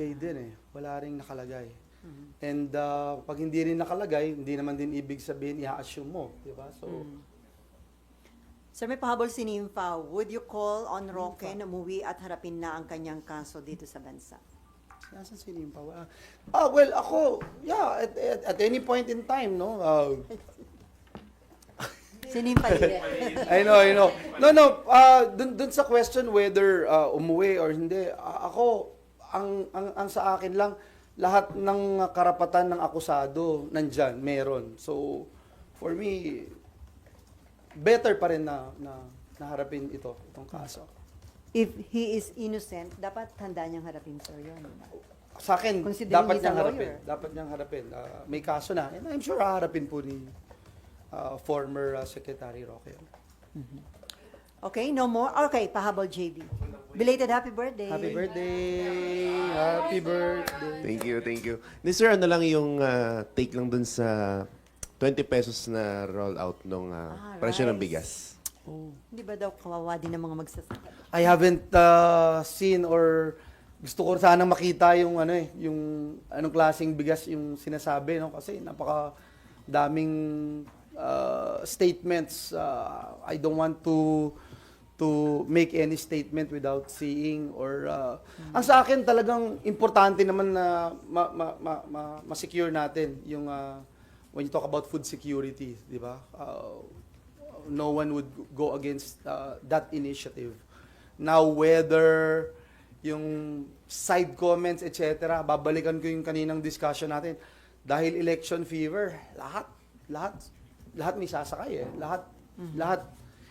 Eh, din eh. Wala rin nakalagay. And uh, pag hindi rin nakalagay, hindi naman din ibig sabihin i-assume mo, di ba? So, Sir, may pahabol si Nympha. Would you call on Roque na umuwi at harapin na ang kanyang kaso dito sa bansa? Nasaan si Limpa? Wala. Ah, well, ako, yeah, at, at, at any point in time, no? Uh, Si Nympha din. I know, I know. No, no, uh, dun, dun sa question whether uh, umuwi or hindi, a- ako, ang, ang, ang sa akin lang, lahat ng karapatan ng akusado nandyan, meron. So, for me, better pa rin na, na naharapin ito, itong kaso. If he is innocent, dapat handa niyang harapin, sir, yun. Sa akin, Considering dapat he's a niyang harapin. lawyer. Dapat niyang harapin. Uh, may kaso na. And I'm sure haharapin po ni uh, former uh, Secretary Roque. Okay, no more? Okay, pahabol JB. Belated happy birthday. Happy birthday! Happy birthday! Thank you, thank you. Ni sir, ano lang yung ah, take lang dun sa 20 pesos na roll out nung ah, Ah, presyo ng rice. bigas. Oh. Hindi ba daw kawawa din ng mga magsasaka? I haven't uh, seen or gusto ko sana makita yung ano eh, yung anong klaseng bigas yung sinasabi no kasi napaka daming uh, statements uh, I don't want to to make any statement without seeing or uh, ang sa akin talagang importante naman na ma, ma, ma, ma, ma-secure natin yung uh, when you talk about food security, di ba? Uh, no one would go against uh, that initiative. Now, whether yung side comments, etc., babalikan ko yung kaninang discussion natin. Dahil election fever, lahat, lahat, lahat may sasakay eh. Lahat, lahat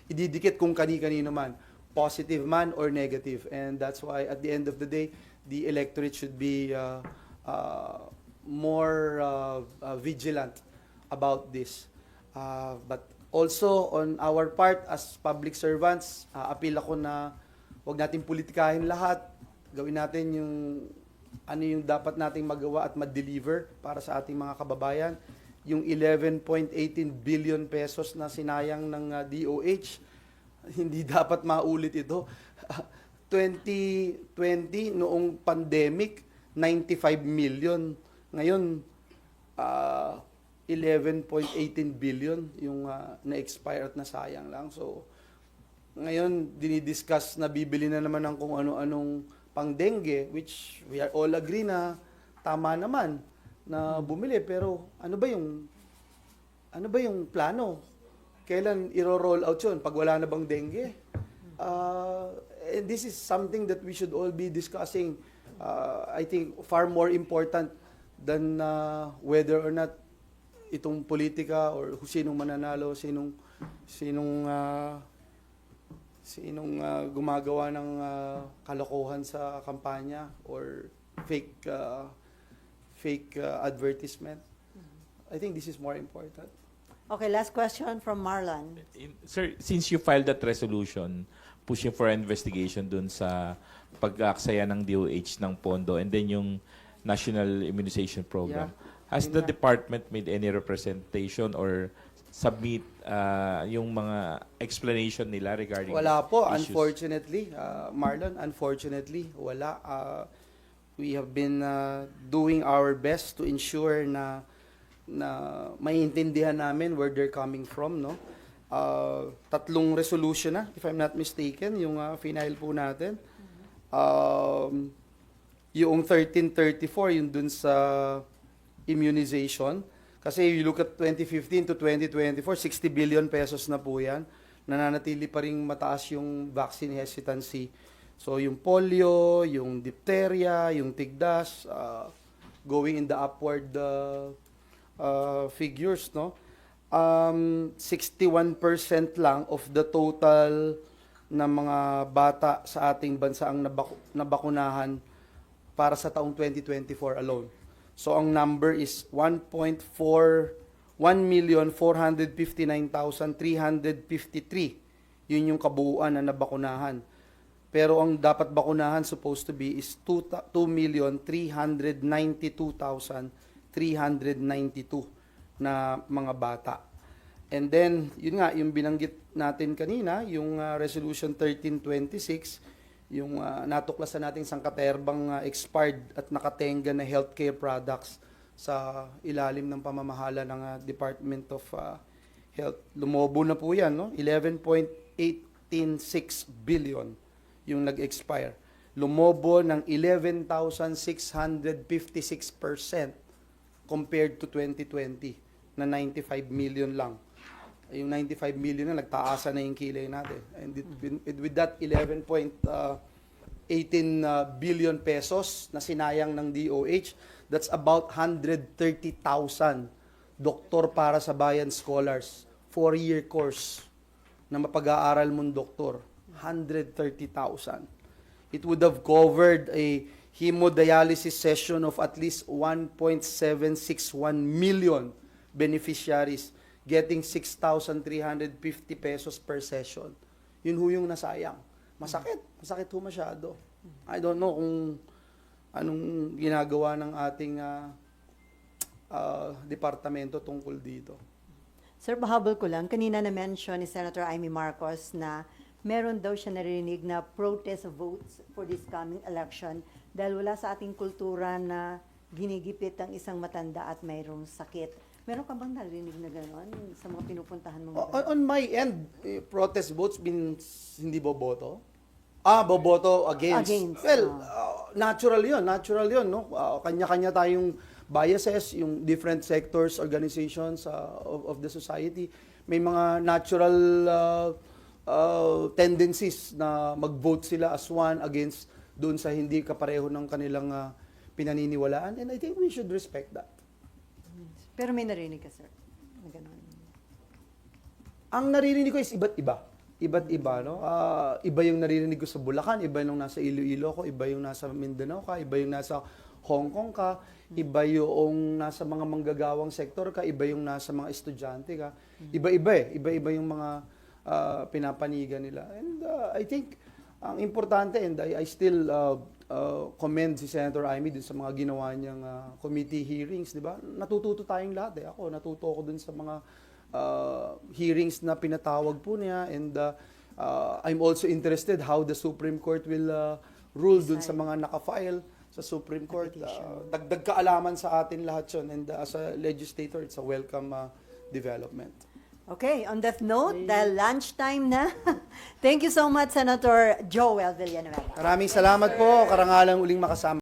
ididikit kung kani-kanino man. Positive man or negative. And that's why at the end of the day, the electorate should be uh, uh, more uh, uh, vigilant about this. Uh, but also on our part as public servants, uh, appeal ako na wag nating politikahin lahat. Gawin natin yung ano yung dapat nating magawa at ma-deliver para sa ating mga kababayan. Yung 11.18 billion pesos na sinayang ng uh, DOH, hindi dapat maulit ito. 2020, noong pandemic, 95 million. Ngayon, ah, 11.18 billion yung ah, na-expire at nasayang lang. So, ngayon, dinidiscuss na bibili na naman ng kung ano-anong pang dengue, which we are all agree na tama naman na bumili. Pero ano ba yung ano ba yung plano? Kailan iro-roll out yun? Pag wala na bang dengue? Uh, and this is something that we should all be discussing. Uh, I think far more important than uh, whether or not itong politika or sinong mananalo, sinong sinong uh, sinong uh, gumagawa ng uh, kalokohan sa kampanya or fake uh, fake uh, advertisement. I think this is more important. Okay, last question from Marlon. In- Sir, since you filed that resolution pushing for investigation dun sa pag-aksaya ng DOH ng pondo and then yung National Immunization Program, has Yun the department made any representation or submit uh, yung mga explanation nila regarding Wala po, issues? unfortunately. Uh, Marlon, unfortunately, wala. Uh, we have been uh, doing our best to ensure na na maintindihan namin where they're coming from, no? Uh, tatlong resolution na, if I'm not mistaken, yung uh, final po natin. Um, yung 1334, yung dun sa immunization. Kasi you look at 2015 to 2024, 60 billion pesos na po yan. Nananatili pa rin mataas yung vaccine hesitancy. So yung polio, yung diphtheria, yung tigdas, uh, going in the upward uh, uh, figures, no? Um, 61% lang of the total na mga bata sa ating bansa ang nabaku- nabakunahan para sa taong 2024 alone. So ang number is 1.4 1,459,353. Yun yung kabuuan na nabakunahan. Pero ang dapat bakunahan supposed to be is 2,392,392 na mga bata. And then, yun nga, yung binanggit natin kanina, yung uh, Resolution 1326, yung ah, natuklasan nating sangkaterbang ah, expired at nakatenga na healthcare products sa ilalim ng pamamahala ng ah, Department of ah, Health. Lumobo na po yan, no? 11.186 billion yung nag-expire. Lumobo ng 11,656% compared to 2020 na 95 million lang. Yung 95 million na nagtaasa na yung kilay natin. And it, with, with that 11.18 uh, billion pesos na sinayang ng DOH, that's about 130,000 doktor para sa bayan scholars. Four-year course na mapag-aaral mong doktor. 130,000. It would have covered a hemodialysis session of at least 1.761 million beneficiaries getting 6,350 pesos per session. Yun ho yung nasayang. Masakit. Masakit ho masyado. I don't know kung anong ginagawa ng ating ah, ah, departamento tungkol dito. Sir, pahabol ko lang. Kanina na-mention ni Senator Amy Marcos na meron daw siya narinig na protest votes for this coming election dahil wala sa ating kultura na ginigipit ang isang matanda at mayroong sakit. Meron ka bang narinig na gano'n sa mga pinupuntahan mong O- On, on my end, eh, protest votes means hindi boboto? Ah, boboto against. Against, Well, uh, natural yun. Natural yun, no? Uh, kanya-kanya tayong biases, yung different sectors, organizations uh, of, of the society. May mga natural uh, uh, tendencies na mag-vote sila as one against doon sa hindi kapareho ng kanilang uh, pinaniniwalaan. And I think we should respect that. Pero may narinig ka, sir. Na gano'n. Ang naririnig ko is iba't iba. Iba't iba, no? Ah, iba yung naririnig ko sa Bulacan, iba yung nasa Iloilo ko, iba yung nasa Mindanao ka, iba yung nasa Hong Kong ka, iba yung nasa mga manggagawang sektor ka, iba yung nasa mga estudyante ka. Iba-iba eh. Iba-iba yung mga ah, pinapanigan nila. And ah, I think ang importante and I, I still uh, uh, commend si Senator Amy dun sa mga ginawa niyang ah, committee hearings, di ba? Natututo tayong lahat eh. Ako, natuto ako dun sa mga uh, hearings na pinatawag po niya and uh, uh, I'm also interested how the Supreme Court will uh, rule dun sa mga nakafile sa Supreme Court. Uh, dagdag kaalaman sa atin lahat yun and uh, as a legislator, it's a welcome uh, development. Okay, on that note, dahil lunchtime na, thank you so much, Senator Joel Villanueva. Maraming salamat po. Karangalang uling makasama.